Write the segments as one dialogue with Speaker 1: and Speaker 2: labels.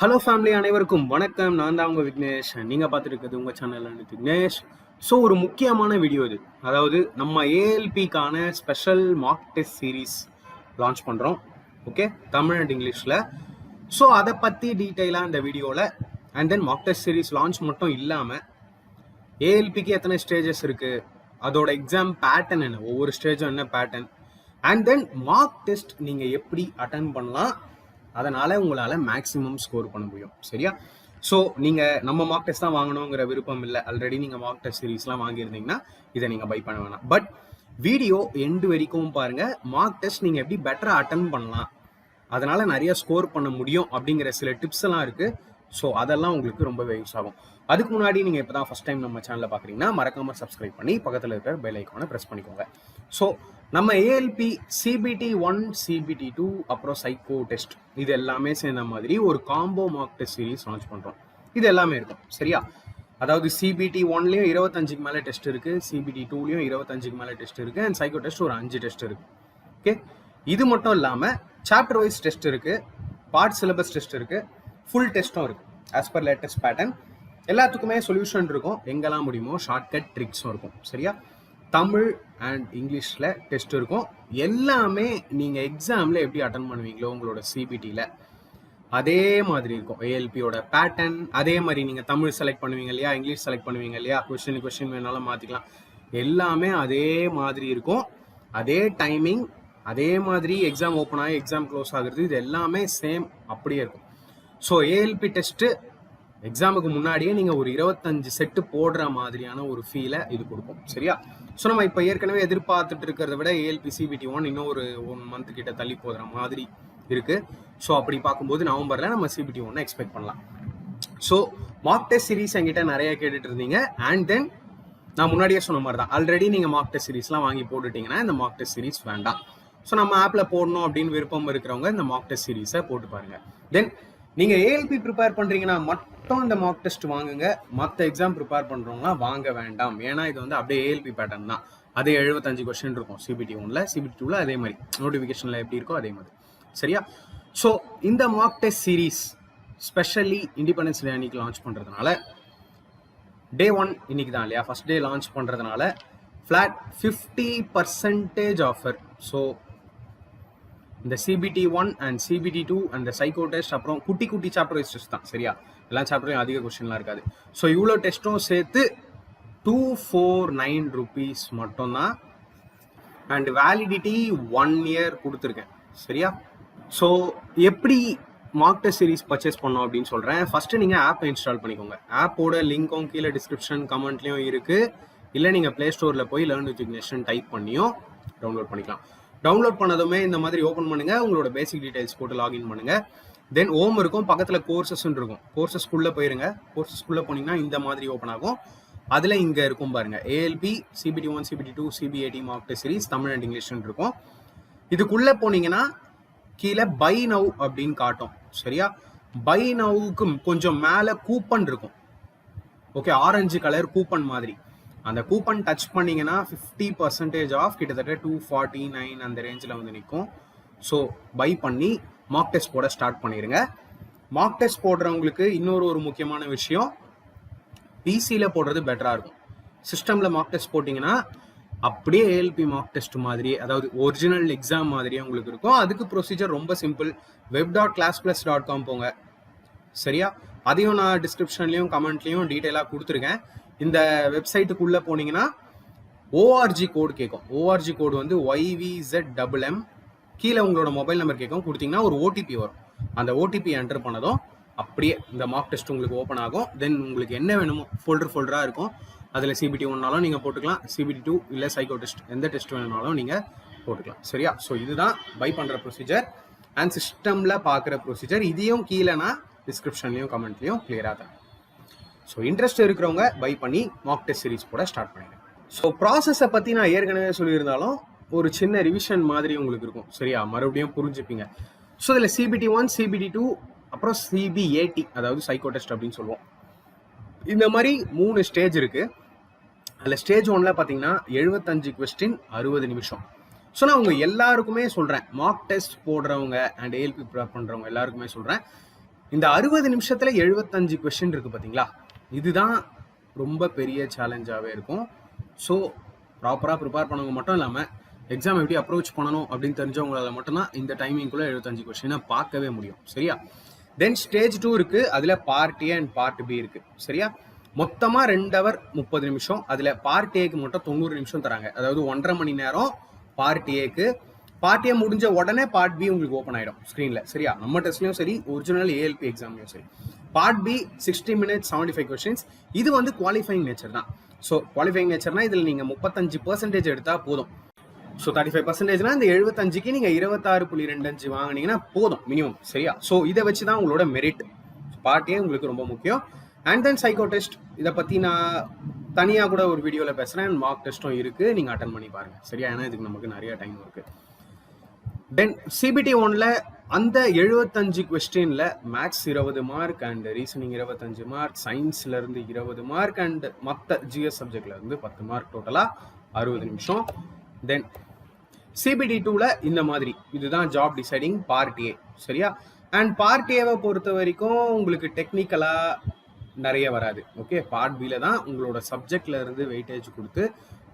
Speaker 1: Hello family அனைவருக்கும் வணக்கம். நான் தான் உங்கள் விக்னேஷ். நீங்கள் பார்த்துருக்கிறது உங்கள் சேனல் விக்னேஷ். ஸோ ஒரு முக்கியமான வீடியோ இது. அதாவது நம்ம ஏஎல்பிக்கான special mark test series launch பண்ணுறோம் ஓகே தமிழ் அண்ட் இங்கிலீஷில் ஸோ அதை பற்றி டீட்டெயிலாக இந்த வீடியோவில் and then mark test series launch மட்டும் இல்லாமல் ஏஎல்பிக்கு எத்தனை ஸ்டேஜஸ் இருக்குது அதோட எக்ஸாம் பேட்டர்ன் என்ன? ஒவ்வொரு ஸ்டேஜும் என்ன pattern and then mark test நீங்கள் எப்படி அட்டன் பண்ணலாம்? அதனால் உங்களால் மேக்ஸிமம் ஸ்கோர் பண்ண முடியும். சரியா? ஸோ நீங்கள் நம்ம மார்க் டெஸ்ட் தான் வாங்கணுங்கிற விருப்பம் இல்லை. ஆல்ரெடி நீங்கள் மார்க் டெஸ்ட் சீரீஸ்லாம் வாங்கியிருந்தீங்கன்னா இதை நீங்கள் பை பண்ண வேணாம். பட் வீடியோ எண்டு வரைக்கும் பாருங்கள் மார்க் டெஸ்ட் நீங்கள் எப்படி பெட்டராக அட்டன் பண்ணலாம். அதனால் நிறைய ஸ்கோர் பண்ண முடியும் அப்படிங்கிற சில டிப்ஸ் எல்லாம் இருக்குது ஸோ அதெல்லாம் உங்களுக்கு ரொம்பவே யூஸ் ஆகும். அதுக்கு முன்னாடி நீங்கள் இப்போ தான் ஃபஸ்ட் டைம் நம்ம சேனலில் பார்க்குறீங்கன்னா மறக்காமல் சப்ஸ்கிரைப் பண்ணி பக்கத்தில் இருக்கிற பெல் ஐக்கானை ப்ரெஸ் பண்ணிக்கோங்க. ஸோ நம்ம ALP CBT one CBT two அப்புறம் சைக்கோ டெஸ்ட் இது எல்லாமே சேர்ந்த மாதிரி ஒரு combo mark test series launch பண்ணுறோம் இது எல்லாமே இருக்கும். சரியா? அதாவது சிபிடி ஒன்லேயும் இருபத்தஞ்சுக்கு மேலே டெஸ்ட் இருக்குது சிபிடி டூலேயும் இருபத்தஞ்சுக்கு மேலே டெஸ்ட் இருக்குது அண்ட் சைக்கோ டெஸ்ட் ஒரு அஞ்சு டெஸ்ட் இருக்குது ஓகே இது மட்டும் இல்லாமல் சாப்டர் வைஸ் டெஸ்ட் இருக்குது பார்ட் சிலபஸ் டெஸ்ட் இருக்குது ஃபுல் டெஸ்ட்டும் இருக்குது ஆஸ் பர் லேட்டஸ்ட் பேட்டர்ன் எல்லாத்துக்குமே சொல்யூஷன் இருக்கும். எங்கெல்லாம் முடியுமோ ஷார்ட்கட் ட்ரிக்ஸும் இருக்கும். சரியா? தமிழ் அண்ட் இங்கிலீஷில் டெஸ்ட் இருக்கும். எல்லாமே நீங்கள் எக்ஸாமில் எப்படி அட்டன் பண்ணுவீங்களோ உங்களோட சிபிடியில் அதே மாதிரி இருக்கும். ஏஎல்பியோட பேட்டர்ன் அதே மாதிரி நீங்கள் தமிழ் செலக்ட் பண்ணுவீங்க இல்லையா இங்கிலீஷ் செலக்ட் பண்ணுவீங்க இல்லையா கொஸ்டின் கொஸ்டின் வேணாலும் மாற்றிக்கலாம் எல்லாமே அதே மாதிரி இருக்கும். அதே டைமிங் அதே மாதிரி எக்ஸாம் ஓப்பன் ஆகி எக்ஸாம் க்ளோஸ் ஆகுறது இது எல்லாமே சேம் அப்படியே இருக்கும். ஸோ ஏஎல்பி டெஸ்ட்டு எக்ஸாமுக்கு முன்னாடியே நீங்கள் ஒரு இருபத்தஞ்சு செட்டு போடுற மாதிரியான ஒரு ஃபீலை இது கொடுக்கும். சரியா? ஸோ நம்ம இப்போ ஏற்கனவே எதிர்பார்த்துட்டு இருக்கிறத விட ஏஎல்பி சிபிடி ஒன் இன்னும் ஒரு ஒன் மந்த் கிட்ட தள்ளி போகிற மாதிரி இருக்குது ஸோ அப்படி பார்க்கும்போது நவம்பரில் நம்ம சிபிடி ஒன்னை எக்ஸ்பெக்ட் பண்ணலாம். ஸோ மார்க் டெஸ்ட் சீரிஸ் என்கிட்ட நிறைய கேட்டுட்டு இருந்தீங்க. அண்ட் தென் நான் முன்னாடியே சொன்ன மாதிரி தான். ஆல்ரெடி நீங்கள் மார்க் டெஸ்ட் சீரிஸ்லாம் வாங்கி போட்டுட்டீங்கன்னா இந்த மார்க் டெஸ்ட் சீரிஸ் வேண்டாம். ஸோ நம்ம ஆப்பில் போடணும் அப்படின்னு விருப்பம் இருக்கிறவங்க இந்த மார்க் டெஸ்ட் சீரிஸை போட்டு பாருங்க. தென் நீங்கள் ஏஎல்பி ப்ரிப்பேர் பண்ணுறீங்கன்னா மட்டும் இந்த மார்க் டெஸ்ட் வாங்குங்க. மற்ற எக்ஸாம் ப்ரிப்பேர் பண்ணுறவங்களா வாங்க வேண்டாம். ஏன்னா இது வந்து அப்படியே ஏஎல்பி பேட்டர்ன் தான். அதே எழுபத்தஞ்சு கொஸ்டின் இருக்கும் சிபிடி ஒன்ல சிபிடி டூவில் அதே மாதிரி. நோட்டிஃபிகேஷனில் எப்படி இருக்கோ அதே மாதிரி. சரியா? ஸோ இந்த mark test series specially independence day அன்னைக்கு லான்ச் பண்ணுறதுனால டே ஒன் இன்னைக்கு தான் இல்லையா? ஃபர்ஸ்ட் டே லான்ச் பண்ணுறதுனால flat fifty percentage offer so இந்த CBT one and CBT two அந்த சைக்கோ டெஸ்ட் அப்புறம் குட்டி குட்டி சாப்டர் வைஸ் டெஸ்ட் தான் சரியா? எல்லா சாப்டர்லையும் அதிக கொஸ்டின்லாம் இருக்காது. ஸோ இவ்வளோ டெஸ்ட்டும் சேர்த்து டூ ஃபோர் நைன் ருபீஸ் மட்டும்தான் அண்ட் வேலிடிட்டி ஒன் இயர் கொடுத்துருக்கேன் சரியா? ஸோ எப்படி மார்க் டெஸ்ட் சீரிஸ் பர்ச்சேஸ் பண்ணோம் அப்படின்னு சொல்கிறேன் ஃபஸ்ட்டு நீங்கள் ஆப்பை இன்ஸ்டால் பண்ணிக்கோங்க. ஆப்போட லிங்க்கும் கீழே டிஸ்கிரிப்ஷன் கமெண்ட்லேயும் இருக்குது இல்லை நீங்கள் ப்ளே ஸ்டோரில் போய் லேர்ன் வித் விக்னேஷன் டைப் பண்ணியும் டவுன்லோட் பண்ணிக்கலாம். டவுன்லோட் பண்ணதுமே இந்த மாதிரி ஓப்பன் பண்ணுங்கள் உங்களோட பேசிக் டீடைல்ஸ் போட்டு லாகின் பண்ணுங்கள் தென் ஓம் இருக்கும் பக்கத்தில் கோர்சஸ்ன்னு இருக்கும். கோர்சஸ்க்குள்ளே போயிருங்க. கோர்சஸ்க்குள்ளே போனீங்கன்னா இந்த மாதிரி ஓப்பன் ஆகும். அதில் இங்கே இருக்கும் பாருங்கள் ALP CBT one CBT two CBIT mark series Tamil and இங்கிலீஷ்னு இருக்கும். இதுக்குள்ளே போனீங்கன்னா கீழே பை நவ் அப்படின்னு காட்டும். சரியா? பை நவுக்கு கொஞ்சம் மேலே கூப்பன் இருக்கும். ஓகே ஆரஞ்சு கலர் கூப்பன் மாதிரி. அந்த கூப்பன் டச் பண்ணீங்கன்னா ஃபிஃப்டி பர்சன்டேஜ் ஆஃப் கிட்டத்தட்ட டூ ஃபார்ட்டி நைன் அந்த ரேஞ்சில் வந்து நிற்கும் ஸோ பை பண்ணி மார்க் டெஸ்ட் போட ஸ்டார்ட் பண்ணிடுங்க மார்க் டெஸ்ட் போடுறவங்களுக்கு இன்னொரு ஒரு முக்கியமான விஷயம் பிசியில் போடுறது பெட்டராக இருக்கும். சிஸ்டமில் மார்க் டெஸ்ட் போட்டிங்கன்னா அப்படியே ஏஎல்பி மார்க் டெஸ்ட் மாதிரி அதாவது ஒரிஜினல் எக்ஸாம் மாதிரியே உங்களுக்கு இருக்கும். அதுக்கு ப்ரொசீஜர் ரொம்ப simple web dot class plus dot com போங்க. சரியா? அதையும் நான் டிஸ்கிரிப்ஷன்லையும் கமெண்ட்லையும் டீட்டெயிலாக கொடுத்துருக்கேன். இந்த வெப்சைட்டுக்குள்ளே போனீங்கன்னா ஓஆர்ஜி கோடு கேட்கும் ஓஆர்ஜி கோடு வந்து ஒய்விசெட் டபுள் எம் கீழே உங்களோட மொபைல் நம்பர் கேட்கும் கொடுத்தீங்கன்னா ஒரு ஓடிபி வரும். அந்த ஓடிபி என்டர் பண்ணதும் அப்படியே இந்த மார்க் டெஸ்ட் உங்களுக்கு ஓப்பன் ஆகும். தென் உங்களுக்கு என்ன வேணுமோ ஃபோல்டர் ஃபோல்டராக இருக்கும். அதில் சிபிடி ஒன்னாலும் நீங்கள் போட்டுக்கலாம். சிபிடி டூ இல்லை சைக்கோ டெஸ்ட் எந்த டெஸ்ட் வேணுனாலும் நீங்கள் போட்டுக்கலாம். சரியா? ஸோ இதுதான் பை பண்ணுற ப்ரொசீஜர் அண்ட் சிஸ்டமில் பார்க்குற ப்ரொசீஜர் இதையும் கீழே நான் டிஸ்கிரிப்ஷன்லையும் கமெண்ட்லையும் கிளியராக தரேன். ஸோ இன்ட்ரெஸ்ட் இருக்கிறவங்க பை பண்ணி மாக் டெஸ்ட் சீரிஸ் கூட ஸ்டார்ட் பண்ணிடுங்க. ஸோ ப்ராசஸை பற்றி நான் ஏற்கனவே சொல்லியிருந்தாலும் ஒரு சின்ன ரிவிஷன் மாதிரி உங்களுக்கு இருக்கும். சரியா? மறுபடியும் புரிஞ்சுப்பீங்க. ஸோ இதில் சிபிடி ஒன் சிபிடி டூ அப்புறம் சிபிஏடி அதாவது சைக்கோ டெஸ்ட் அப்படின்னு சொல்லுவோம். இந்த மாதிரி மூணு ஸ்டேஜ் இருக்குது அதில் ஸ்டேஜ் ஒன்ல பார்த்தீங்கன்னா எழுபத்தஞ்சு கொஸ்டின் அறுபது நிமிஷம். ஸோ நான் உங்க எல்லாருக்குமே சொல்கிறேன் மார்க் டெஸ்ட் போடுறவங்க அண்ட் ஏஎல்பி ப்ரிப்பேர் பண்ணுறவங்க எல்லாருக்குமே சொல்கிறேன் இந்த அறுபது நிமிஷத்தில் எழுபத்தஞ்சு கொஸ்டின் இருக்குது பார்த்தீங்களா இதுதான் ரொம்ப பெரிய சேலஞ்சாகவே இருக்கும். ஸோ ப்ராப்பராக ப்ரிப்பேர் பண்ணவங்க மட்டும் இல்லாமல் எக்ஸாம் எப்படி அப்ரோச் பண்ணணும் அப்படின்னு தெரிஞ்சவங்களால மட்டும்தான் இந்த டைமிங்குள்ளே எழுபத்தஞ்சு கொஸ்டினை பார்க்கவே முடியும். சரியா? தென் ஸ்டேஜ் டூ இருக்குது அதில் part A and part B இருக்குது சரியா? மொத்தமாக ரெண்டு ஹவர் முப்பது நிமிஷம். அதில் பார்ட் ஏக்கு மட்டும் தொண்ணூறு நிமிஷம் தராங்க. அதாவது ஒன்றரை மணி நேரம் பார்ட் ஏக்கு பார்ட் ஏ முடிஞ்ச உடனே பார்ட் பி உங்களுக்கு ஓப்பன் ஆயிடும் ஸ்க்ரீனில் சரியா? நம்ம டெஸ்ட்லையும் சரி ஒரிஜினல் ஏஎல்பி எக்ஸாம்லையும் சரி. Part B sixty minutes seventy five questions இது வந்து குவாலிஃபைங் நேச்சர் தான். ஸோ குவாலிஃபைங் நேச்சர்னா இதில் நீங்கள் முப்பத்தஞ்சு பர்சன்டேஜ் எடுத்தால் போதும். ஸோ தேர்ட்டி ஃபைவ் பர்சன்டேஜ்னா இந்த எழுபத்தஞ்சுக்கு நீங்கள் இருபத்தாறு புள்ளி ரெண்டு அஞ்சு வாங்கினீங்கன்னா போதும் மினிமம் சரியா? ஸோ இதை வச்சு தான் உங்களோட மெரிட் பார்ட்டியே உங்களுக்கு ரொம்ப முக்கியம். அண்ட் தென் சைக்கோ டெஸ்ட் இதை பற்றி நான் தனியாக கூட ஒரு வீடியோவில் பேசுகிறேன் மார்க் டெஸ்ட்டும் இருக்குது நீங்கள் அட்டன் பண்ணி பாருங்கள் சரியா? ஏன்னா இதுக்கு நமக்கு நிறைய டைம் இருக்குது தென் சிபிடி ஒனில் அந்த எழுபத்தஞ்சு கொஸ்டின்ல மேக்ஸ் இருபது மார்க் அண்ட் ரீசனிங் இருபத்தஞ்சு மார்க் சயின்ஸ்ல இருந்து இருபது மார்க் அண்ட் மற்ற ஜிஎஸ் சப்ஜெக்ட்ல இருந்து பத்து மார்க் டோட்டலா அறுபது நிமிஷம். தென் சிபிடி டூல இந்த மாதிரி. இதுதான் ஜாப் டிசைடிங் பார்ட் ஏ சரியா? அண்ட் பார்ட் ஏவை பொறுத்த வரைக்கும் உங்களுக்கு டெக்னிக்கலா நிறைய வராது. ஓகே பார்ட் பில தான் உங்களோட சப்ஜெக்ட்ல இருந்து வெயிட்டேஜ் கொடுத்து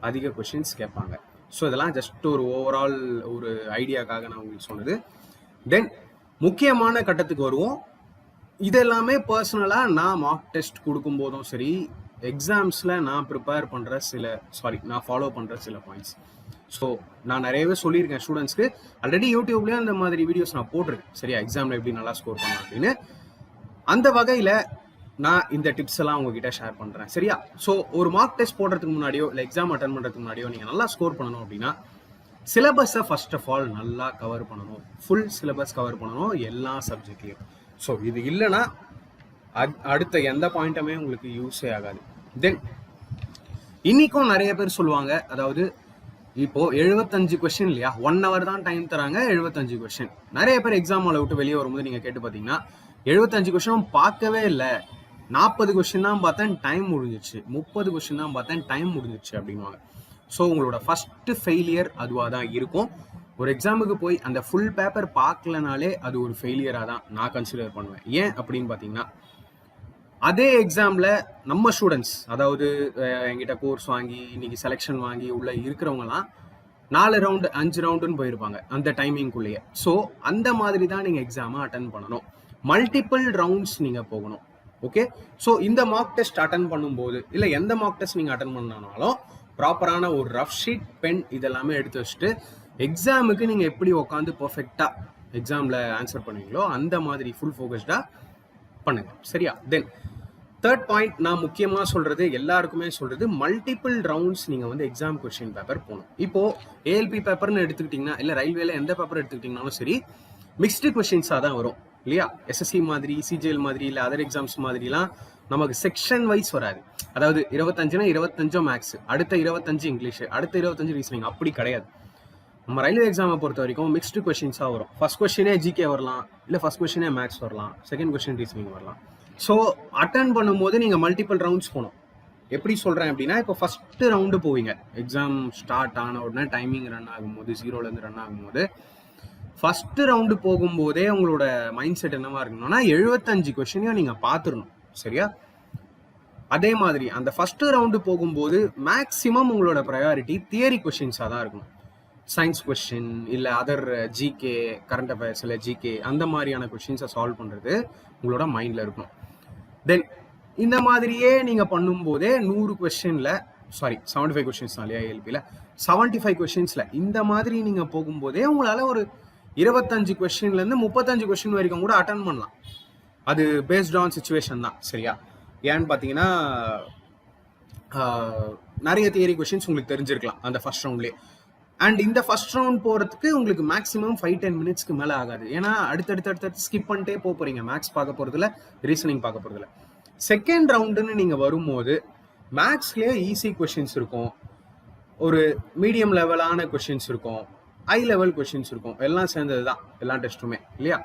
Speaker 1: அதிக கொஷின்ஸ் கேட்பாங்க. ஸோ இதெல்லாம் ஜஸ்ட் ஒரு ஓவரால் ஒரு ஐடியாக்காக நான் உங்களுக்கு சொன்னது. தென் முக்கியமான கட்டத்துக்கு வருவோம். இதெல்லாமே பர்சனலாக நான் மார்க் டெஸ்ட் கொடுக்கும் போதும் சரி எக்ஸாம்ஸில் நான் ப்ரிப்பேர் பண்ணுற சில சாரி நான் ஃபாலோ பண்ணுற சில பாயிண்ட்ஸ் ஸோ நான் நிறையவே சொல்லியிருக்கேன் ஸ்டூடெண்ட்ஸ்க்கு ஆல்ரெடி யூடியூப்லேயும் அந்த மாதிரி வீடியோஸ் நான் போட்டிருக்கேன். சரியா எக்ஸாமில் எப்படி நல்லா ஸ்கோர் பண்ணலாம் அப்படின்னு. அந்த வகையில் நான் இந்த டிப்ஸ் எல்லாம் உங்ககிட்ட ஷேர் பண்ணுறேன் சரியா? ஸோ ஒரு மார்க் டெஸ்ட் போடுறதுக்கு முன்னாடியோ இல்லை எக்ஸாம் அட்டன் பண்ணுறதுக்கு முன்னாடியோ நீங்கள் நல்லா ஸ்கோர் பண்ணணும் அப்படின்னா சிலபஸை ஃபர்ஸ்ட் ஆஃப் ஆல் நல்லா கவர் பண்ணணும். ஃபுல் சிலபஸ் கவர் பண்ணணும் எல்லா சப்ஜெக்ட்லையும் ஸோ இது இல்லைன்னா அடுத்த எந்த பாயிண்ட்டுமே உங்களுக்கு யூஸே ஆகாது. தென் இன்னைக்கும் நிறைய பேர் சொல்லுவாங்க அதாவது இப்போ எழுபத்தஞ்சு கொஸ்டின் இல்லையா? ஒன் ஹவர் தான் டைம் தராங்க எழுபத்தஞ்சு கொஸ்டின் நிறைய பேர் எக்ஸாம் ஹாலை விட்டு வெளியே வரும்போது நீங்க கேட்டு பார்த்தீங்கன்னா எழுபத்தஞ்சு கொஸ்டினும் பார்க்கவே இல்லை. நாற்பது கொஸ்டின் தான் பார்த்தேன் டைம் முடிஞ்சிச்சு. முப்பது கொஸ்டின் தான் பார்த்தேன் டைம் முடிஞ்சிச்சு அப்படின்வாங்க ஸோ உங்களோட ஃபஸ்ட்டு ஃபெயிலியர் அதுவாக தான் இருக்கும். ஒரு எக்ஸாமுக்கு போய் அந்த ஃபுல் பேப்பர் பார்க்கலனாலே அது ஒரு ஃபெயிலியராக தான் நான் கன்சிடர் பண்ணுவேன். ஏன் அப்படின்னு பார்த்தீங்கன்னா அதே எக்ஸாமில் நம்ம ஸ்டூடெண்ட்ஸ் அதாவது என்கிட்ட கோர்ஸ் வாங்கி இன்னைக்கு செலெக்ஷன் வாங்கி உள்ள இருக்கிறவங்கலாம் நாலு ரவுண்டு அஞ்சு ரவுண்டுன்னு போயிருப்பாங்க அந்த டைமிங்குள்ளேயே ஸோ அந்த மாதிரி தான் நீங்கள் எக்ஸாமை அட்டன் பண்ணணும். மல்டிபிள் ரவுண்ட்ஸ் நீங்கள் போகணும். ஓகே ஸோ இந்த மார்க் டெஸ்ட் அட்டன் பண்ணும்போது இல்லை எந்த மார்க் டெஸ்ட் நீங்கள் அட்டன் பண்ணாலும் ப்ராப்பரான ஒரு ரஃப் ஷீட் பென் இதெல்லாமே எடுத்து வச்சுட்டு எக்ஸாமுக்கு நீங்கள் எப்படி உட்காந்து பர்ஃபெக்டாக எக்ஸாமில் ஆன்சர் பண்ணுவீங்களோ அந்த மாதிரி ஃபுல் ஃபோக்கஸ்டாக பண்ணுங்கள் சரியா? தென் தேர்ட் பாயிண்ட் நான் முக்கியமாக சொல்கிறது எல்லாருக்குமே சொல்கிறது மல்டிபிள் ரவுண்ட்ஸ் நீங்கள் வந்து எக்ஸாம் கொஸ்டின் பேப்பர் போகணும். இப்போது ஏஎல்பி பேப்பர்னு எடுத்துக்கிட்டிங்கன்னா இல்லை ரயில்வேல எந்த பேப்பர் எடுத்துக்கிட்டிங்கனாலும் சரி மிக்ஸ்டு கொஷின்ஸாக தான் வரும் இல்லையா? எஸ்எஸ்சி மாதிரி சிஜிஎல் மாதிரி இல்லை அதர் எக்ஸாம்ஸ் மாதிரிலாம் நமக்கு செக்ஷன் வைஸ் வராது. அதாவது இருபத்தஞ்சுனா இருபத்தஞ்சோ மேக்ஸ் அடுத்த இருபத்தஞ்சு இங்கிலீஷ் அடுத்த இருபத்தஞ்சு ரீசனிங் அப்படி கிடையாது. நம்ம ரயில்வே எக்ஸாமை பொறுத்த வரைக்கும் மிக்ஸ்டு கொஷின்ஸாக வரும். ஃபர்ஸ்ட் கொஸ்டினே ஜிகே வரலாம் இல்லை ஃபர்ஸ்ட் கொஸ்டினே மேக்ஸ் வரலாம் செகண்ட் கொஸ்டின் ரீசனிங் வரலாம். ஸோ அட்டன் பண்ணும்போது நீங்கள் மல்டிபிள் ரவுண்ட்ஸ் போகணும். எப்படி சொல்கிறேன் அப்படின்னா இப்போ ஃபஸ்ட்டு ரவுண்டு போவீங்க. எக்ஸாம் ஸ்டார்ட் ஆன உடனே டைமிங் ரன் ஆகும்போது ஜீரோலேருந்து ரன் ஆகும்போது ஃபஸ்ட்டு ரவுண்டு போகும்போதே உங்களோட மைண்ட் செட் என்னவாக இருக்கணும்னா எழுபத்தஞ்சு கொஸ்டினையும் நீங்கள் பார்த்துடணும். சரியா? அதே மாதிரி அந்த ஃபர்ஸ்ட் ரவுண்டு போகும்போது மேக்ஸிமம் உங்களோட ப்ரையாரிட்டி தியரி கொஷின்ஸாக தான் இருக்கும் சயின்ஸ் கொஸ்டின் இல்லை அதர் ஜிகே கரண்ட் அஃபேர்ஸ் இல்லை ஜிகே அந்த மாதிரியான கொஷின்ஸை சால்வ் பண்ணுறது உங்களோட மைண்டில் இருக்கும் தென் இந்த மாதிரியே நீங்கள் பண்ணும்போதே நூறு கொஷினில் சாரி செவன்டி ஃபைவ் கொஷின்ஸ் தான் இல்லையா ஏஎல்பியில் செவன்டி ஃபைவ் கொஷின்ஸில் இந்த மாதிரி நீங்கள் போகும்போதே உங்களால் ஒரு இருபத்தஞ்சு கொஸ்டின்லேருந்து முப்பத்தஞ்சு கொஸ்டின் வரைக்கும் கூட அட்டன் பண்ணலாம். அது பேஸ்ட் ஆன் சுச்சுவேஷன் தான் சரியா? ஏன்னு பார்த்தீங்கன்னா நிறைய தியரி கொஷின்ஸ் உங்களுக்கு தெரிஞ்சிருக்கலாம் அந்த ஃபர்ஸ்ட் ரவுண்ட்லேயே அண்ட் இந்த ஃபர்ஸ்ட் ரவுண்ட் போகிறதுக்கு உங்களுக்கு மேக்ஸிமம் ஃபைவ் டென் மினிட்ஸ்க்கு மேலே ஆகாது. ஏன்னா அடுத்தடுத்து அடுத்தடுத்து ஸ்கிப் பண்ணிட்டே போக போகிறீங்க மேக்ஸ் பார்க்க போகிறதுல ரீசனிங் பார்க்க போகிறதுல செகண்ட் ரவுண்டுன்னு நீங்கள் வரும்போது மேக்ஸ்லேயே ஈஸி கொஷின்ஸ் இருக்கும். ஒரு மீடியம் லெவலான கொஷின்ஸ் இருக்கும். ஹை லெவல் கொஷின்ஸ் இருக்கும். எல்லாம் சேர்ந்தது தான் எல்லா டெஸ்ட்டுமே இல்லையா?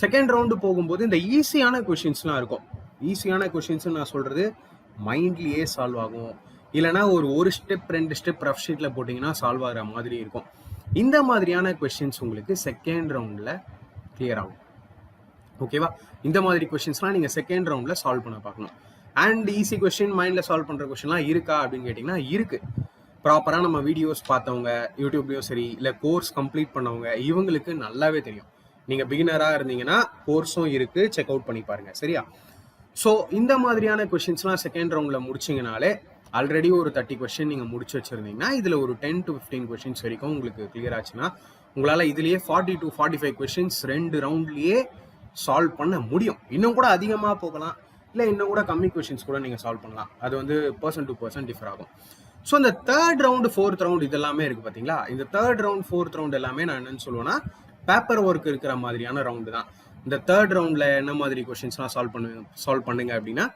Speaker 1: செகண்ட் ரவுண்டு போகும்போது இந்த ஈஸியான கொஷின்ஸ்லாம் இருக்கும். ஈஸியான கொஷின்ஸ் நான் சொல்றது மைண்ட்லேயே சால்வ் ஆகும். இல்லைனா ஒரு ஒரு ஸ்டெப் ரெண்டு ஸ்டெப் ரஃப் ஷீட்டில் போட்டிங்கன்னா சால்வ் ஆகிற மாதிரி இருக்கும். இந்த மாதிரியான கொஷின்ஸ் உங்களுக்கு செகண்ட் ரவுண்டில் கிளியர் ஆகும். ஓகேவா இந்த மாதிரி கொஷின்ஸ்லாம் நீங்கள் செகண்ட் ரவுண்டில் சால்வ் பண்ண பார்க்கணும். அண்ட் ஈஸி கொஷின் மைண்டில் சால்வ் பண்ணுற கொஷின்லாம் இருக்கா அப்படின்னு கேட்டிங்கன்னா இருக்குது ப்ராப்பராக நம்ம வீடியோஸ் பார்த்தவங்க யூடியூப்லேயும் சரி இல்லை கோர்ஸ் கம்ப்ளீட் பண்ணவங்க இவங்களுக்கு நல்லாவே தெரியும். நீங்கள் பிகினராக இருந்தீங்கன்னா கோர்ஸும் இருக்குது செக் அவுட் பண்ணி பாருங்கள் சரியா? ஸோ இந்த மாதிரியான கொஷின்ஸ்லாம் செகண்ட் ரவுண்டில் முடிச்சிங்கனாலே ஆல்ரெடி ஒரு தேர்ட்டி கொஷின் நீங்கள் முடிச்சு வச்சுருந்தீங்கன்னா இதில் ஒரு டென் டு ஃபிஃப்டீன் கொஷின்ஸ் வரைக்கும் உங்களுக்கு கிளியர் ஆச்சுன்னா உங்களால் இதுலேயே forty to forty five questions ரெண்டு ரவுண்ட்லேயே சால்வ் பண்ண முடியும். இன்னும் கூட அதிகமாக போகலாம். இல்லை இன்னும் கூட கம்மி கொஷின்ஸ் கூட நீங்கள் சால்வ் பண்ணலாம். அது வந்து பர்சன் டு பர்சன் டிஃபர் ஆகும். ஸோ இந்த தேர்ட் ரவுண்டு ஃபோர்த் ரவுண்ட் இதெல்லாமே இருக்குது பார்த்தீங்களா இந்த தேர்ட் ரவுண்ட் ஃபோர்த் ரவுண்ட் எல்லாமே நான் என்னென்னு சொல்லுவேன்னா பேப்பர் ஒர்க் இருக்கிற மாதிரியான ரவுண்டு தான். இந்த தேர்ட் ரவுண்டில் என்ன மாதிரி கொஷின்ஸ்லாம் சால்வ் பண்ணுங்க சால்வ் பண்ணுங்க அப்படின்னா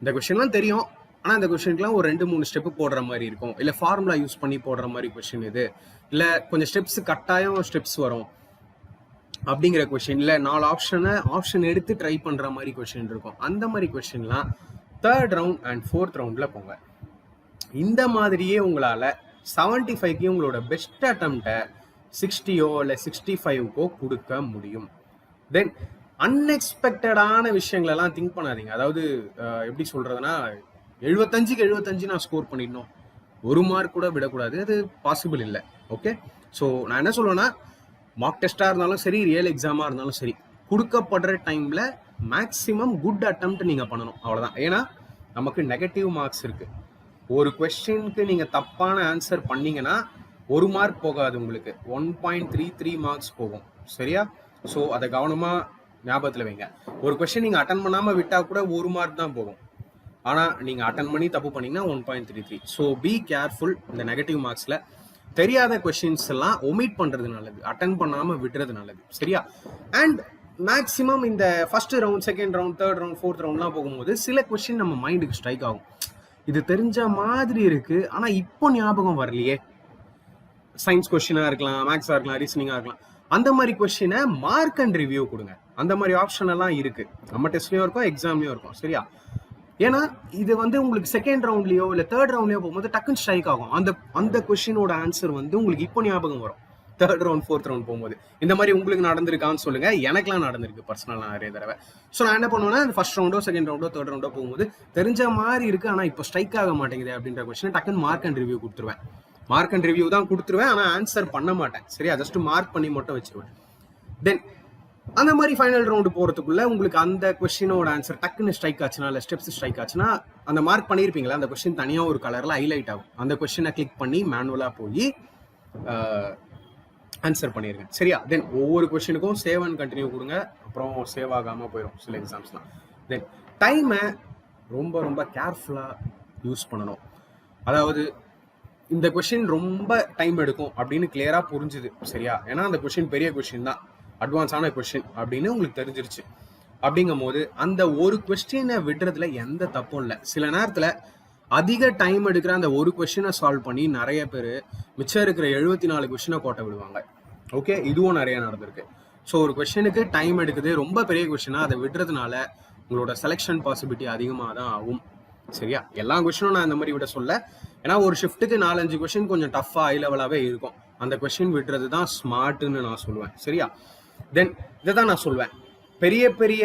Speaker 1: இந்த கொஷின்லாம் தெரியும். ஆனால் இந்த கொஷினுக்குலாம் ஒரு ரெண்டு மூணு ஸ்டெப்பு போடுற மாதிரி இருக்கும். இல்லை ஃபார்முலா யூஸ் பண்ணி போடுற மாதிரி கொஷின் இது. இல்லை கொஞ்சம் ஸ்டெப்ஸ் கட்டாயம் ஸ்டெப்ஸ் வரும். அப்படிங்கிற கொஷின் இல்லை நாலு ஆப்ஷனை ஆப்ஷன் எடுத்து ட்ரை பண்ணுற மாதிரி கொஷின் இருக்கும். அந்த மாதிரி கொஷின்லாம் தேர்ட் ரவுண்ட் அண்ட் ஃபோர்த் ரவுண்டில் போங்க. இந்த மாதிரியே உங்களால் செவன்ட்டி ஃபைவ்க்கு உங்களோட பெஸ்ட் அட்டம்ப்டை சிக்ஸ்டியோ இல்லை சிக்ஸ்டி ஃபைவ்க்கோ கொடுக்க முடியும். தென் அன்எக்ஸ்பெக்டடான விஷயங்களெல்லாம் திங்க் பண்ணாதீங்க. அதாவது எப்படி சொல்கிறதுனா எழுபத்தஞ்சுக்கு எழுபத்தஞ்சு நான் ஸ்கோர் பண்ணிடணும். ஒரு மார்க் கூட விடக்கூடாது. அது பாசிபிள் இல்லை. ஓகே ஸோ நான் என்ன சொல்லுவேன்னா மார்க் டெஸ்ட்டாக இருந்தாலும் சரி ரியல் எக்ஸாமாக இருந்தாலும் சரி கொடுக்கப்படுற டைமில் மேக்ஸிமம் குட் அட்டம்ப்ட் நீங்கள் பண்ணணும். அவ்வளோதான் ஏன்னா நமக்கு நெகட்டிவ் மார்க்ஸ் இருக்குது ஒரு கொஸ்டினுக்கு நீங்கள் தப்பான ஆன்சர் பண்ணீங்கன்னா ஒரு மார்க் போகாது உங்களுக்கு. One point three three marks போகும். சரியா? ஸோ அதை கவனமாக ஞாபகத்தில் வைங்க. ஒரு கொஸ்டின் நீங்கள் அட்டன் பண்ணாமல் விட்டால் கூட ஒரு மார்க் தான் போகும். ஆனால் நீங்கள் அட்டன் பண்ணி தப்பு பண்ணிங்கன்னா one point three three so be careful இந்த நெகட்டிவ் மார்க்ஸில் தெரியாத கொஷின்ஸ் எல்லாம் ஒமிட் பண்ணுறது நல்லது. அட்டன் பண்ணாமல் விடுறது நல்லது. சரியா? அண்ட் மேக்ஸிமம் இந்த first round second round third round fourth ரவுண்ட்லாம் போகும்போது சில கொஷின் நம்ம மைண்டுக்கு ஸ்ட்ரைக் ஆகும். இது தெரிஞ்ச மாதிரி இருக்குது ஆனால் இப்போ ஞாபகம் வரலையே. சயின்ஸ் கொஷினாக இருக்கலாம் மேக்ஸாக இருக்கலாம் ரீசனிங்காக இருக்கலாம். அந்த மாதிரி கொஷினை மார்க் அண்ட் ரிவ்யூ கொடுங்க. அந்த மாதிரி ஆப்ஷன் எல்லாம் இருக்குது நம்ம டெஸ்ட்லேயும் இருக்கும் எக்ஸாம்லேயும் இருக்கும் சரியா? ஏன்னா இது வந்து உங்களுக்கு செகண்ட் ரவுண்ட்லேயோ இல்லை தேர்ட் ரவுண்ட்லேயோ போகும்போது டக்குன்னு ஸ்ட்ரைக் ஆகும். அந்த அந்த கொஷினோட ஆன்சர் வந்து உங்களுக்கு இப்போ ஞாபகம் வரும். தேர்ட் ரவுண்ட் ஃபோர்த் ரவுண்ட் போகும்போது. இந்த மாதிரி உங்களுக்கு நடந்திருக்கான்னு சொல்லுங்க. எனக்குலாம் நடந்திருக்கு பர்சனலாக நிறைய தடவை. ஸோ நான் என்ன பண்ணுவேன்னா ஃபர்ஸ்ட் ரவுண்டோ செகண்ட் ரவுண்டோ தேர்ட் ரவுண்டோ போகும்போது தெரிஞ்ச மாதிரி இருக்கு ஆனால் இப்போ ஸ்ட்ரைக் ஆக மாட்டேங்குது அப்படின்ற கொஸ்டின் டக்குன்னு மார்க் அண்ட் ரிவ்யூ கொடுத்துருவேன். மார்க் அண்ட் ரிவ்யூ தான் கொடுத்துருவேன் ஆனால் ஆன்சர் பண்ண மாட்டேன். சரியா? ஜஸ்ட் மார்க் பண்ணி மட்டும் வச்சிருவேன். தென் அந்த மாதிரி ஃபைனல் ரவுண்டு போகிறதுக்குள்ள உங்களுக்கு அந்த கொஸ்டினோட ஆன்சர் டக்குன்னு ஸ்ட்ரைக் ஆச்சுன்னா இல்லை ஸ்டெப்ஸ் ஸ்ட்ரைக் ஆச்சுன்னா அந்த மார்க் பண்ணியிருப்பீங்களா அந்த கொஸ்டின் தனியாக ஒரு கலரில் ஹைலைட் ஆகும். அந்த கொஸ்டினை கிளிக் பண்ணி மேனுவலாக போய் ஆன்சர் பண்ணியிருக்கேன் சரியா? தென் ஒவ்வொரு கொஸ்டினுக்கும் சேவ் அண்ட் கண்டினியூ கொடுங்க. அப்புறம் சேவ் ஆகாமல் போயிடும் சில எக்ஸாம்ஸ்லாம் தென் டைமை ரொம்ப ரொம்ப கேர்ஃபுல்லாக யூஸ் பண்ணணும். அதாவது இந்த கொஷின் ரொம்ப டைம் எடுக்கும் அப்படின்னு கிளியரா புரிஞ்சுது சரியா? ஏன்னா அந்த கொஷின் பெரிய கொஷின் தான். அட்வான்ஸான கொஷின் அப்படின்னு உங்களுக்கு தெரிஞ்சிருச்சு. அப்படிங்கும் போது அந்த ஒரு கொஸ்டினை விடுறதுல எந்த தப்பும் இல்லை. சில நேரத்துல அதிக டைம் எடுக்கிற அந்த ஒரு கொஸ்டினை சால்வ் பண்ணி நிறைய பேர் மிச்சம் இருக்கிற எழுபத்தி நாலு கொஸ்டினை கோட்டை விடுவாங்க. ஓகே இதுவும் நிறைய நடந்திருக்கு. ஸோ ஒரு கொஷனுக்கு டைம் எடுக்குது. ரொம்ப பெரிய கொஸ்டினா அதை விடுறதுனால உங்களோட செலெக்ஷன் பாசிபிலிட்டி அதிகமாக தான் ஆகும். சரியா? எல்லா கொஸ்டினும் நான் இந்த மாதிரி விட சொல்ல. ஏன்னா ஒரு ஷிஃப்ட்டுக்கு நாலஞ்சு கொஷின் கொஞ்சம் டஃப்பாக ஹை லெவலாகவே இருக்கும். அந்த கொஷின் விடுறது தான் ஸ்மார்ட்டுன்னு நான் சொல்லுவேன். சரியா? தென் இதை தான் நான் சொல்லுவேன். பெரிய பெரிய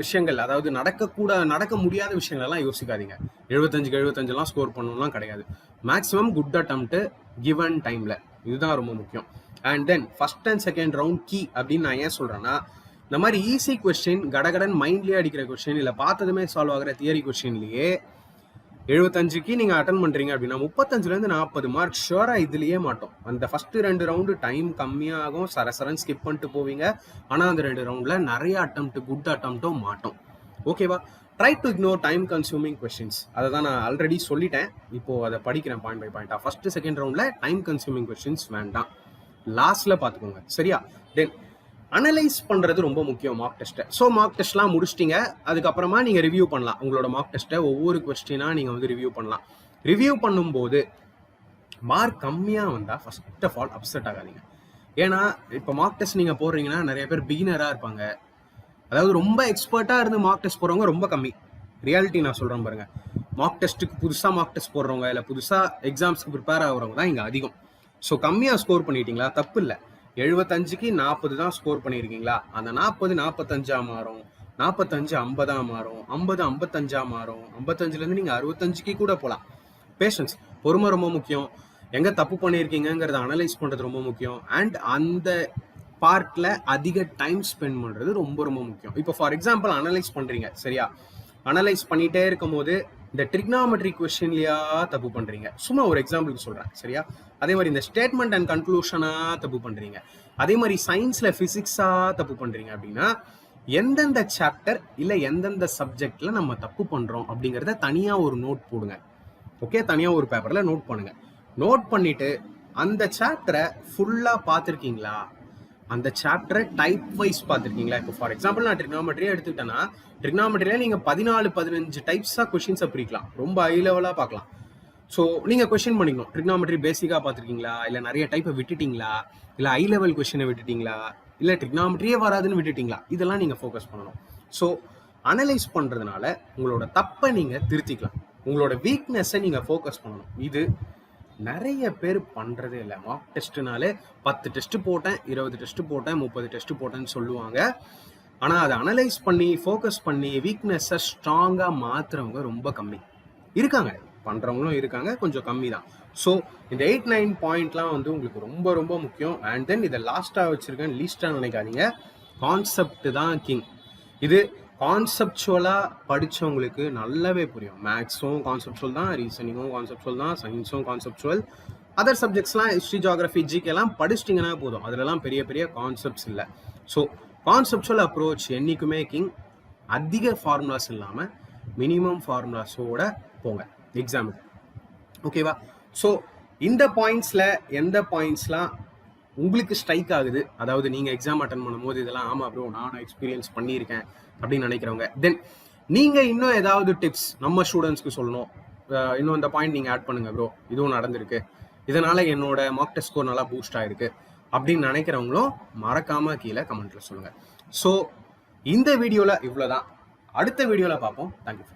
Speaker 1: விஷயங்கள் அதாவது நடக்கக்கூட நடக்க முடியாத விஷயங்கள்லாம் யோசிக்காதீங்க. எழுபத்தஞ்சுக்கு எழுபத்தஞ்செல்லாம் ஸ்கோர் பண்ணணும்லாம் கிடையாது. மேக்ஸிமம் குட் அட்டம்ப்ட்டு கிவன் டைமில் இதுதான் ரொம்ப முக்கியம். And then first and second round key அப்படின்னு நான் ஏன் சொல்கிறேன்னா இந்த மாதிரி ஈஸி கொஸ்டின் கடகடன் மைண்ட்லேயே அடிக்கிற கொஸ்டின் இல்லை பார்த்ததுமே சால்வ் ஆகிற தியரி கொஸ்டின்லேயே எழுபத்தஞ்சுக்கு நீங்க அட்டன் பண்றீங்க அப்படின்னா முப்பத்தஞ்சுல இருந்து நாற்பது மார்க் ஷுவரா இதுலயே மாட்டோம். அந்த ஃபர்ஸ்ட் ரெண்டு ரவுண்டு டைம் கம்மியாகும் சரசரன் ஸ்கிப் பண்ணிட்டு போவீங்க. ஆனா அந்த ரெண்டு ரவுண்ட்ல நிறைய அட்டம்ப்ட் குட் அட்டம்ப்டும் மாட்டோம். ஓகேவா try to ignore time consuming questions அதை தான் நான் ஆல்ரெடி சொல்லிட்டேன். இப்போ அதை படிக்கிறேன் பாயிண்ட் பை பாயிண்டா ஃபர்ஸ்ட் செகண்ட் ரவுண்ட்ல டைம் கன்சூமிங் கொஸ்டின்ஸ் வேண்டாம். லாஸ்ட்ல பாத்துக்கோங்க சரியா? தென் அனலைஸ் பண்ணுறது ரொம்ப முக்கியம் மார்க் டெஸ்ட்டை ஸோ மார்க் டெஸ்ட்லாம் முடிச்சிட்டீங்க. அதுக்கப்புறமா நீங்கள் ரிவ்யூ பண்ணலாம். உங்களோட மார்க் டெஸ்ட்டை ஒவ்வொரு கொஸ்டினாக நீங்கள் வந்து ரிவ்யூ பண்ணலாம். ரிவ்யூ பண்ணும்போது மார்க் கம்மியாக வந்தால் ஃபர்ஸ்ட் ஆஃப் ஆல் அப்செட் ஆகாதீங்க. ஏன்னா இப்போ மார்க் டெஸ்ட் நீங்கள் போடுறீங்கன்னா நிறைய பேர் பிகினராக இருப்பாங்க. அதாவது ரொம்ப எக்ஸ்பர்ட்டாக இருந்து மார்க் டெஸ்ட் போகிறவங்க ரொம்ப கம்மி. ரியாலிட்டி நான் சொல்கிறேன் பாருங்க. மார்க் டெஸ்ட்டுக்கு புதுசாக மார்க் டெஸ்ட் போடுறவங்க இல்லை புதுசாக எக்ஸாம்ஸ்க்கு ப்ரிப்பேர் ஆகிறவங்க தான் இங்கே அதிகம். ஸோ கம்மியாக ஸ்கோர் பண்ணிட்டீங்களா? தப்பு இல்லை. எழுபத்தஞ்சுக்கு நாற்பது தான் ஸ்கோர் பண்ணியிருக்கீங்களா? அந்த நாற்பது நாற்பத்தஞ்சா மாறும். நாற்பத்தஞ்சு ஐம்பதா மாறும். ஐம்பது ஐம்பத்தஞ்சா மாறும். ஐம்பத்தஞ்சுலேருந்து நீங்கள் அறுபத்தஞ்சுக்கு கூட போகலாம். பேஷன்ஸ் பொறுமை ரொம்ப முக்கியம். எங்கே தப்பு பண்ணியிருக்கீங்கங்கிறத அனலைஸ் பண்ணுறது ரொம்ப முக்கியம். அண்ட் அந்த பார்ட்டில் அதிக டைம் ஸ்பெண்ட் பண்ணுறது ரொம்ப ரொம்ப முக்கியம். இப்போ ஃபார் எக்ஸாம்பிள் அனலைஸ் பண்ணுறீங்க சரியா? அனலைஸ் பண்ணிகிட்டே இருக்கும் போது இந்த ட்ரிக்னாமெட்ரி கொஷின்லையா தப்பு பண்ணுறீங்க சும்மா ஒரு எக்ஸாம்பிளுக்கு சொல்கிறேன் சரியா? அதே மாதிரி இந்த ஸ்டேட்மெண்ட் அண்ட் கன்க்ளூஷனாக தப்பு பண்ணுறீங்க அதே மாதிரி சயின்ஸில் ஃபிசிக்ஸாக தப்பு பண்ணுறீங்க அப்படின்னா எந்தெந்த சாப்டர் இல்லை எந்தெந்த சப்ஜெக்டில் நம்ம தப்பு பண்ணுறோம் அப்படிங்கிறத தனியாக ஒரு நோட் போடுங்க. ஓகே தனியாக ஒரு பேப்பரில் நோட் பண்ணுங்க. நோட் பண்ணிட்டு அந்த சாப்டரை ஃபுல்லாக பார்த்துருக்கீங்களா? அந்த சாப்டரை டைப் வைஸ் பார்த்துருக்கீங்களா? இப்போ ஃபார் எக்ஸாம்பிள் நான் ட்ரிக்னாமெட்ரியே எடுத்துக்கிட்டேன்னா ட்ரிக்னாமெட்ரியில் நீங்கள் பதினாலு பதினஞ்சு டைப்ஸாக கொஷின்ஸை பிரிக்கலாம். ரொம்ப ஹை லெவலாக பார்க்கலாம். ஸோ நீங்கள் கொஷின் பண்ணிக்கணும். ட்ரிக்னாமெட்ரி பேசிக்காக பார்த்துருக்கீங்களா? இல்லை நிறைய டைப்பை விட்டுட்டீங்களா? இல்லை ஹை லெவல் கொஷினை விட்டுட்டீங்களா? இல்லை ட்ரிக்னாமெட்ரியே வராதுன்னு விட்டுட்டீங்களா? இதெல்லாம் நீங்கள் ஃபோக்கஸ் பண்ணணும். ஸோ அனலைஸ் பண்ணுறதுனால உங்களோட தப்பை நீங்கள் திருத்திக்கலாம். உங்களோட வீக்னஸை நீங்கள் ஃபோக்கஸ் பண்ணணும். இது நிறைய பேர் பண்ணுறதே இல்லை. மார்க் டெஸ்ட்டுனாலே பத்து டெஸ்ட்டு போட்டேன் இருபது டெஸ்ட்டு போட்டேன் முப்பது டெஸ்ட்டு போட்டேன்னு சொல்லுவாங்க. ஆனால் அதை அனலைஸ் பண்ணி ஃபோக்கஸ் பண்ணி வீக்னஸை ஸ்ட்ராங்காக மாற்றுறவங்க ரொம்ப கம்மி. இருக்காங்க. பண்ணுறவங்களும் இருக்காங்க. கொஞ்சம் கம்மி தான். ஸோ இந்த எயிட் நைன் பாயிண்ட்லாம் வந்து உங்களுக்கு ரொம்ப ரொம்ப முக்கியம். அண்ட் தென் இதை லாஸ்ட்டாக வச்சுருக்கேன் லீஸ்ட்டாக நினைக்காதீங்க. கான்செப்ட் தான் கிங் இது கான்செப்சுவலாக படித்தவங்களுக்கு நல்லாவே புரியும். மேக்ஸும் கான்செப்டுவல் தான் ரீசனிங்கும் கான்செப்டுவல் தான் சயின்ஸும் கான்செப்டுவல் அதர் சப்ஜெக்ட்ஸ்லாம் ஹிஸ்ட்ரி ஜாகிரஃபி ஜிகே எல்லாம் படிச்சிட்டிங்கன்னா போதும். அதிலலாம் பெரிய பெரிய கான்செப்ட்ஸ் இல்லை. ஸோ கான்செப்சுவல் அப்ரோச் என்றைக்குமே கிங் அதிக ஃபார்முலாஸ் இல்லாமல் மினிமம் ஃபார்முலாஸோட போங்க. எக்ஸாமுக்கு ஓகேவா ஸோ இந்த பாயிண்ட்ஸில் எந்த பாயிண்ட்ஸ்லாம் உங்களுக்கு ஸ்ட்ரைக் ஆகுது. அதாவது நீங்கள் எக்ஸாம் அட்டன் பண்ணும்போது இதெல்லாம் ஆமாம் ப்ரோ நானும் எக்ஸ்பீரியன்ஸ் பண்ணியிருக்கேன் அப்படின்னு நினைக்கிறவங்க. தென் நீங்கள் இன்னும் ஏதாவது டிப்ஸ் நம்ம ஸ்டூடெண்ட்ஸ்க்கு சொல்லணும். இன்னும் இந்த பாயிண்ட் நீங்கள் ஆட் பண்ணுங்க ப்ரோ இதுவும் நடந்திருக்கு. இதனால என்னோட மார்க் டெஸ்ட் ஸ்கோர் நல்லா பூஸ்ட் ஆயிருக்கு. அப்படின்னு நினைக்கிறவங்களும் மறக்காம கீழே கமெண்ட்ல சொல்லுங்க. ஸோ இந்த வீடியோவில் இவ்வளோதான் அடுத்த வீடியோவில் பார்ப்போம். தேங்க்யூ